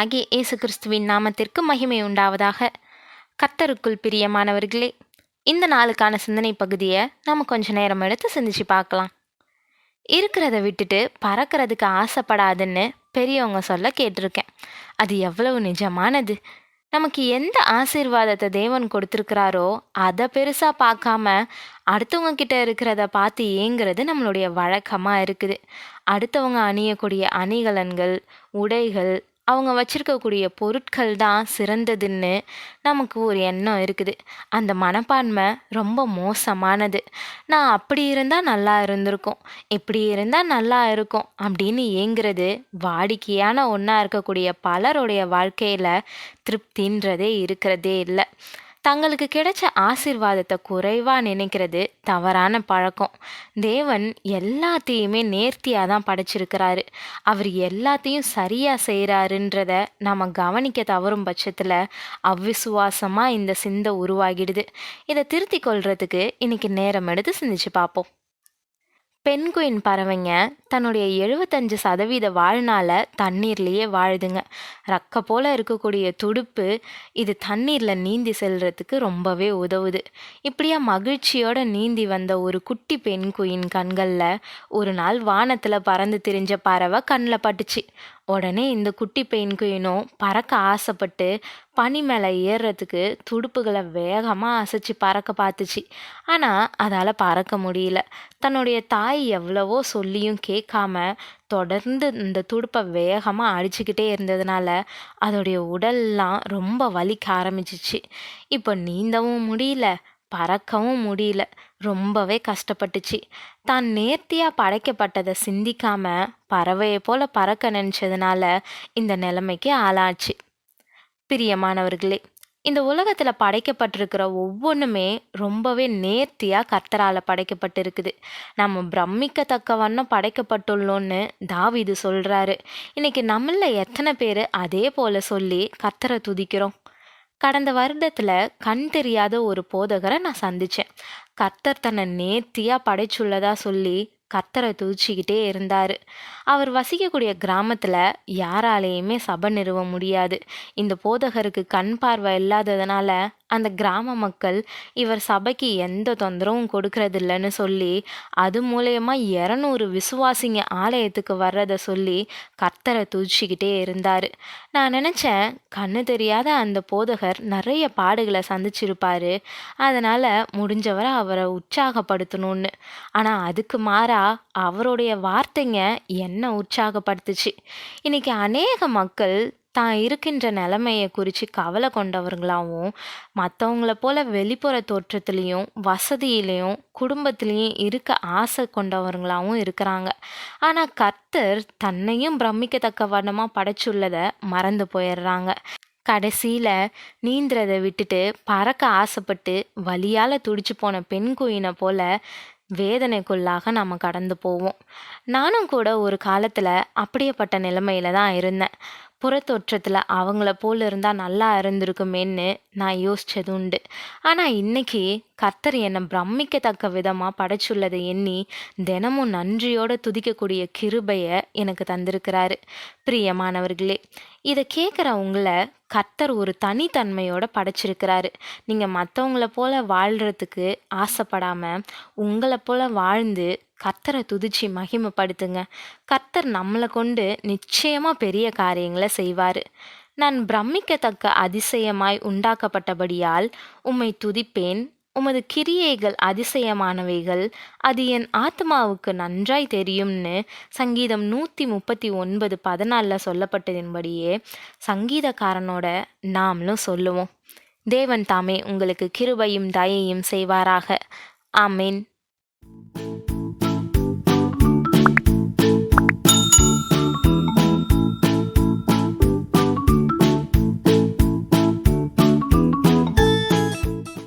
ஆகிய இயேசு கிறிஸ்துவின் நாமத்திற்கு மகிமை உண்டாவதாக. கத்தருக்குள் பிரியமானவர்களே இந்த நாளுக்கான சிந்தனை பகுதியை நம்ம கொஞ்ச நேரம் எடுத்து சிந்திச்சு பார்க்கலாம். இருக்கிறத விட்டுட்டு பறக்கிறதுக்கு ஆசைப்படாதுன்னு பெரியவங்க சொல்ல கேட்டிருக்கேன். அது எவ்வளவு நிஜமானது? நமக்கு எந்த ஆசீர்வாதத்தை தேவன் கொடுத்துருக்கிறாரோ அதை பெருசாக பார்க்காம அடுத்தவங்க கிட்ட இருக்கிறத பார்த்து ஏங்குறது நம்மளுடைய வழக்கமாக இருக்குது. அடுத்தவங்க அணியக்கூடிய அணிகலன்கள் உடைகள் அவங்க வச்சுருக்கக்கூடிய பொருட்கள் தான் சிறந்ததுன்னு நமக்கு ஒரு எண்ணம் இருக்குது. அந்த மனப்பான்மை ரொம்ப மோசமானது. நான் அப்படி இருந்தால் நல்லா இருந்திருக்கும். இப்படி இருந்தால் நல்லா இருக்கும் அப்படின்னு ஏங்குறது வாடிக்கையான ஒன்றா இருக்கக்கூடிய பலருடைய வாழ்க்கையில் திருப்தின்றதே இருக்கிறதே இல்லை. தங்களுக்கு கிடைச்ச ஆசிர்வாதத்தை குறைவாக நினைக்கிறது தவறான பழக்கம். தேவன் எல்லாத்தையுமே நேர்த்தியாக தான் படைச்சிருக்கிறாரு. அவர் எல்லாத்தையும் சரியாக செய்கிறாருன்றத நம்ம கவனிக்க தவறும் பட்சத்தில் அவ்விசுவாசமாக இந்த சிந்தை உருவாகிடுது. இதை திருத்தி கொள்றதுக்கு இன்னைக்கு நேரம் எடுத்து சிந்திச்சு பார்ப்போம். பெண்குயின் பறவைங்க தன்னுடைய எழுபத்தஞ்சு சதவீத வாழ்நாளை தண்ணீர்லேயே வாழுதுங்க. ரக்க போல் இருக்கக்கூடிய துடுப்பு இது தண்ணீரில் நீந்தி செல்றதுக்கு ரொம்பவே உதவுது. இப்படியா மகிழ்ச்சியோட நீந்தி வந்த ஒரு குட்டி பெண்குயின் கண்களில் ஒரு நாள் வானத்தில் பறந்து திரிஞ்ச பறவை கண்ணில் பட்டுச்சு. உடனே இந்த குட்டி பெயின்குயினும் பறக்க ஆசைப்பட்டு பனி மேலே ஏறுறதுக்கு துடுப்புகளை வேகமாக அசைச்சு பறக்க பார்த்துச்சு. ஆனால் அதால் பறக்க முடியல. தன்னுடைய தாய் எவ்வளவோ சொல்லியும் கேட்காம தொடர்ந்து இந்த துடுப்பை வேகமாக அடிச்சுக்கிட்டே இருந்ததுனால அதோடைய உடல்லாம் ரொம்ப வலிக்க ஆரம்பிச்சிச்சு. இப்போ நீந்தவும் முடியல. பறக்கவும் முடியல. ரொம்பவே கஷ்டப்பட்டுச்சு. தான் நேர்த்தியாக படைக்கப்பட்டதை சிந்திக்காம பறவையை போல பறக்க நினச்சதுனால இந்த நிலைமைக்கு ஆளாச்சு. பிரியமானவர்களே இந்த உலகத்தில் படைக்கப்பட்டிருக்கிற ஒவ்வொன்றுமே ரொம்பவே நேர்த்தியாக கர்த்தரால் படைக்கப்பட்டிருக்குது. நம்ம பிரமிக்கத்தக்க வண்ணம் படைக்கப்பட்டுள்ளோன்னு தாவிது சொல்கிறாரு இன்றைக்கி நம்மள எத்தனை பேர் அதே போல் சொல்லி கர்த்தரை துதிக்கிறோம். கடந்த வருடத்தில் கண் தெரியாத ஒரு போதகரை நான் சந்தித்தேன் கர்த்தர் தன்னை நேர்த்தியாக படைச்சுள்ளதா சொல்லி கர்த்தரை துதிச்சிக்கிட்டே இருந்தார். அவர் வசிக்கக்கூடிய கிராமத்தில் யாராலேயுமே சபை நிறுவ முடியாது. இந்த போதகருக்கு கண் பார்வை இல்லாததுனால அந்த கிராம மக்கள் இவர் சபைக்கு எந்த தொந்தரவும் கொடுக்கறதில்லன்னு சொல்லி அது மூலயமா இரநூறு விசுவாசிங்க ஆலயத்துக்கு வர்றதை சொல்லி கர்த்தரை துதிச்சிக்கிட்டே இருந்தார். நான் நினச்சேன் கண்ணு தெரியாத அந்த போதகர் நிறைய பாடுகளை சந்திச்சிருப்பார். அதனால் முடிஞ்சவரை அவரை உற்சாகப்படுத்தணும்னு. ஆனால் அதுக்கு மாறாக அவருடைய வார்த்தைங்க என்ன உற்சாகப்படுத்துச்சு. இன்னைக்கு அநேக மக்கள் தான் இருக்கின்ற நிலைமையை குறித்து கவலை கொண்டவர்களாகவும் மற்றவங்கள போல வெளிப்புற தோற்றத்துலேயும் வசதியிலையும் குடும்பத்திலையும் இருக்க ஆசை கொண்டவர்களாகவும் இருக்கிறாங்க. ஆனால் கர்த்தர் தன்னையும் பிரமிக்கத்தக்க வண்ணமாக படைச்சுள்ளதை மறந்து போயிடுறாங்க. கடைசியில் நீந்துறதை விட்டுட்டு பறக்க ஆசைப்பட்டு வலியால் துடிச்சு போன பெண் குயினை போல வேதனைக்குள்ளாக நம்ம கடந்து போவோம். நானும் கூட ஒரு காலத்தில் அப்படியேப்பட்ட நிலைமையில தான் இருந்தேன். புறத்தோற்றத்தில் அவங்கள போல் இருந்தால் நல்லா இருந்திருக்குமேன்னு நான் யோசித்தது உண்டு. ஆனால் இன்னைக்கு கர்த்தர் என்னை பிரமிக்கத்தக்க விதமாக படைச்சுள்ளதை எண்ணி தினமும் நன்றியோடு துதிக்கக்கூடிய கிருபையை எனக்கு தந்திருக்கிறாரு. பிரியமானவர்களே இதை கேட்குற உங்களை கர்த்தர் ஒரு தனித்தன்மையோட படைச்சிருக்கிறாரு. நீங்கள் மற்றவங்கள போல் வாழ்கிறதுக்கு ஆசைப்படாமல் உங்களை போல் வாழ்ந்து கர்த்தரை துதிச்சு மகிமைப்படுத்துங்க. கர்த்தர் நம்மளை கொண்டு நிச்சயமாக பெரிய காரியங்களை செய்வார். நான் பிரமிக்கத்தக்க அதிசயமாய் உண்டாக்கப்பட்டபடியால் உம்மை துதிப்பேன். உமது கிரியைகள் அதிசயமானவைகள். அது என் ஆத்மாவுக்கு நன்றாய் தெரியும்னு சங்கீதம் நூற்றி முப்பத்தி ஒன்பது பதினாலில் சொல்லப்பட்டதின்படியே சங்கீதக்காரனோட நாமளும் சொல்லுவோம். தேவன் தாமே உங்களுக்கு கிருபையும் தயையும் செய்வாராக. ஆமீன்.